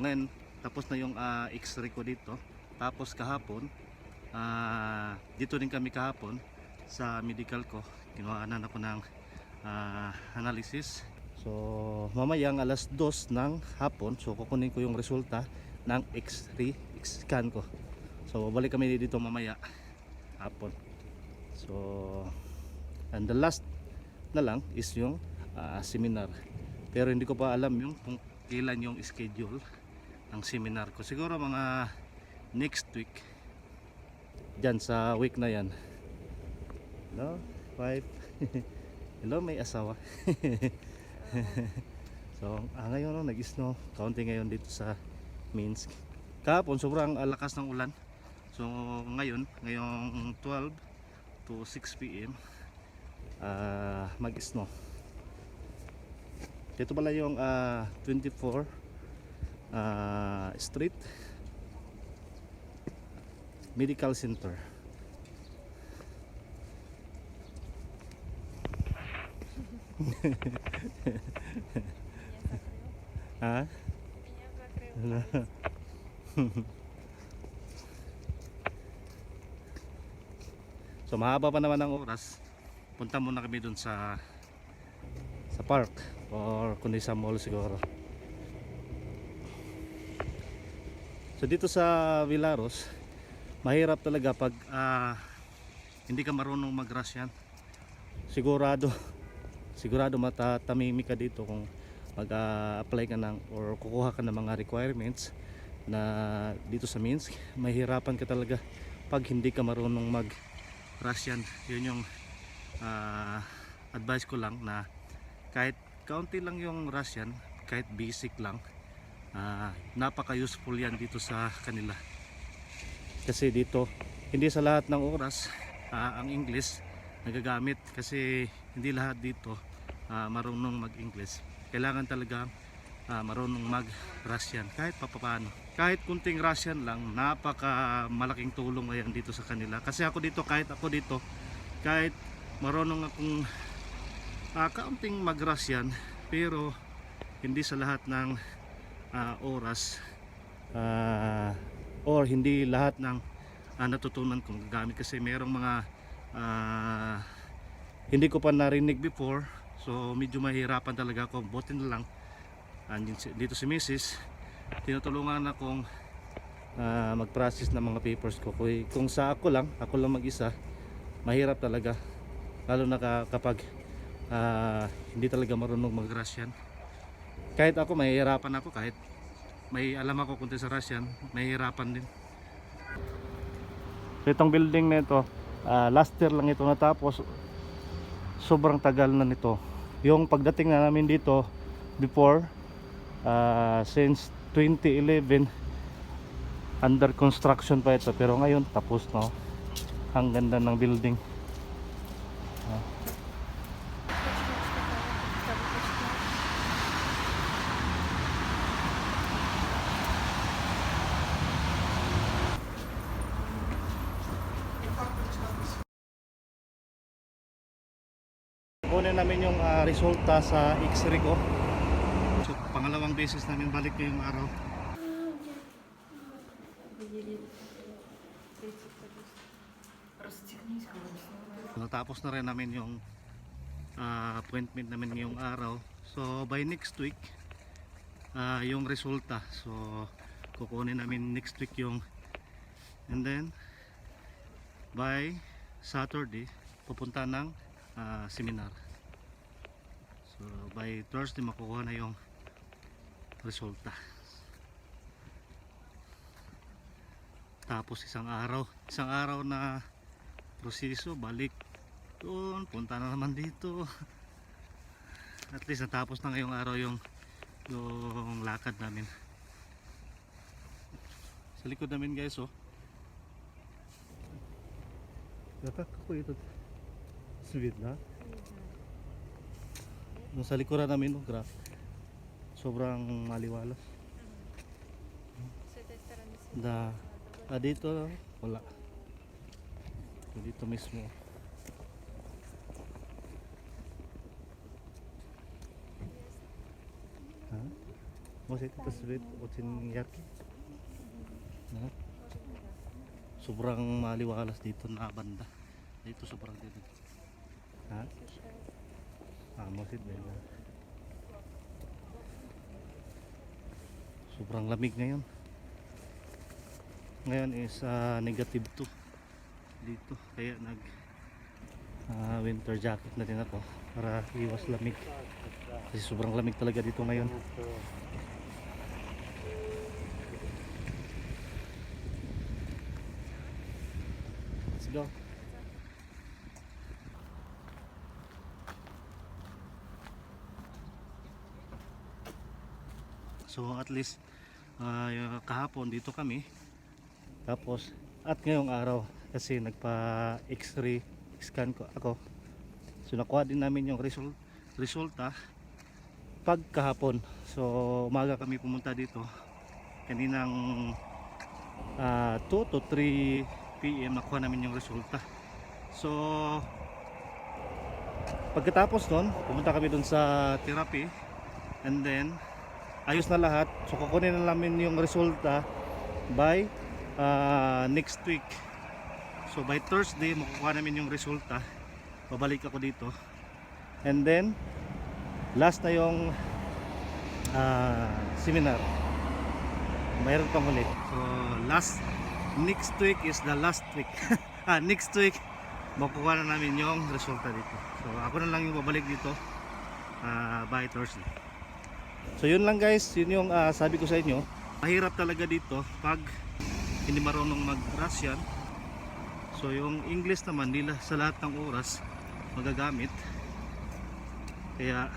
ngayon tapos na yung ah, x-ray ko dito. Tapos kahapon, ah, dito din kami kahapon sa medical ko. Kinuhaan ako ng ah, analysis. So mamayang alas 2 ng hapon, so kukunin ko yung resulta ng x-ray scan ko. So balik kami dito mamaya hapon. So and the last na lang is yung ah, seminar. Pero hindi ko pa alam yung kung kailan yung schedule ng seminar ko. Siguro mga next week. Diyan sa week na yan. Hello, wife. Hello, may asawa. so, ah, ngayon no, nag-snow. Kaunti ngayon dito sa Minsk. Kahapon, sobrang ah, lakas ng ulan. So, ngayon, ngayong 12 to 6 p.m. ah, mag-snow. Ito pala yung ah, 24 ah, Street Medical Center. ha? Wala. so mahaba pa naman ang oras. Punta muna kami dun sa sa park or kundi sa mall siguro. So dito sa Villaros, mahirap talaga pag ah, hindi ka marunong mag-Russian. Sigurado, sigurado matatamimi ka dito kung mag-apply ka ng or kukuha ka ng mga requirements na dito sa Minsk. Mahirapan ka talaga pag hindi ka marunong mag-Russian. Yun yung ah, advice ko lang na kahit kaunti lang yung Russian, kahit basic lang, ah, napaka-useful yan dito sa kanila. Kasi dito, hindi sa lahat ng oras ah, ang English nagagamit kasi hindi lahat dito ah, marunong mag-English. Kailangan talaga ah, marunong mag-Russian kahit papaano. Kahit kunting Russian lang, napaka malaking tulong yan dito sa kanila. Kasi ako dito, kahit ako dito, kahit marunong akong uh, kaunting mag-Russian, pero hindi sa lahat ng ah, oras ah, or hindi lahat ng ah, natutunan kong gamit kasi merong mga ah, hindi ko pa narinig before. So medyo mahirapan talaga ako. Buti na lang. Andyan si- dito si Mrs. tinutulungan akong ah, mag-process ng mga papers ko. Kung, sa ako lang ako lang mag-isa mahirap talaga. Lalo na ka- kapag ah, hindi talaga marunong mag-Russian kahit ako mahihirapan ako kahit may alam ako kunti sa Russian mahihirapan din. So itong building na ito ah, last year lang ito natapos. Sobrang tagal na nito. Yung pagdating na namin dito before ah, since 2011 under construction pa ito. Pero ngayon tapos no? Ang ganda ng building Kunin namin yung ah, resulta sa x-ray ko. So, pangalawang beses namin balik ngayong araw. Natapos na rin namin yung ah, appointment namin ngayong araw. So by next week, ah, yung resulta. So kukunin namin next week yung and then by Saturday pupunta ng ah, seminar. So by Thursday makukuha na yung resulta. Tapos isang araw, isang araw na proseso, balik doon, punta na naman dito. At least natapos na ngayong araw yung yung lakad namin. Sa likod namin guys oh. Dapat ako ito. Sweet na? Yung sa likuran namin, oh, grabe. Sobrang maliwalas. Da, ah, dito, wala. Dito mismo. Ha? Mas ito sweet otin yaki. Ha? Sobrang maliwalas dito na banda. Dito sobrang dilim. Ha? Ah, mo seatbelt na. Ah? Sobrang lamig ngayon. Ngayon is uh, negative 2 dito. Kaya nag uh, winter jacket na din ako para iwas lamig. Kasi sobrang lamig talaga dito ngayon. Let's go. So at least yung kahapon dito kami. Tapos at ngayong araw kasi nagpa x-ray scan ko ako. So nakuha din namin yung result resulta pag kahapon. So umaga kami pumunta dito. Kaninang ah, 2 to 3 PM nakuha namin yung resulta. So pagkatapos nun, pumunta kami dun sa therapy and then ayos na lahat. So kukunin na namin yung resulta by uh, next week. So by Thursday makukuha namin yung resulta. Babalik ako dito. And then last na yung uh, seminar. Mayroon pang huli. So last next week is the last week. ah, next week makukuha na namin yung resulta dito. So ako na lang yung babalik dito uh, by Thursday. So yun lang guys, yun yung ah, sabi ko sa inyo. Mahirap talaga dito pag hindi marunong mag-Russian. So yung English naman nila sa lahat ng oras magagamit. Kaya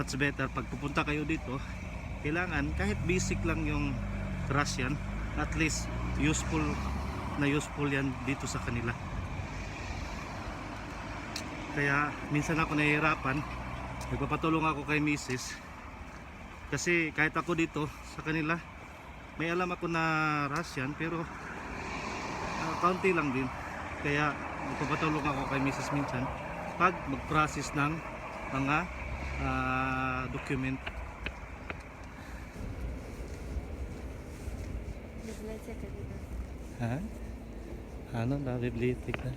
much better pag pupunta kayo dito, kailangan kahit basic lang yung Russian, at least useful na useful yan dito sa kanila. Kaya minsan ako nahihirapan, nagpapatulong ako kay Mrs kasi kahit ako dito sa kanila may alam ako na Russian pero uh, kaunti lang din kaya magpapatulong ako kay Mrs. Minchan pag mag-process ng mga uh, document Bibliotek Ha? Ano na bibliotek na?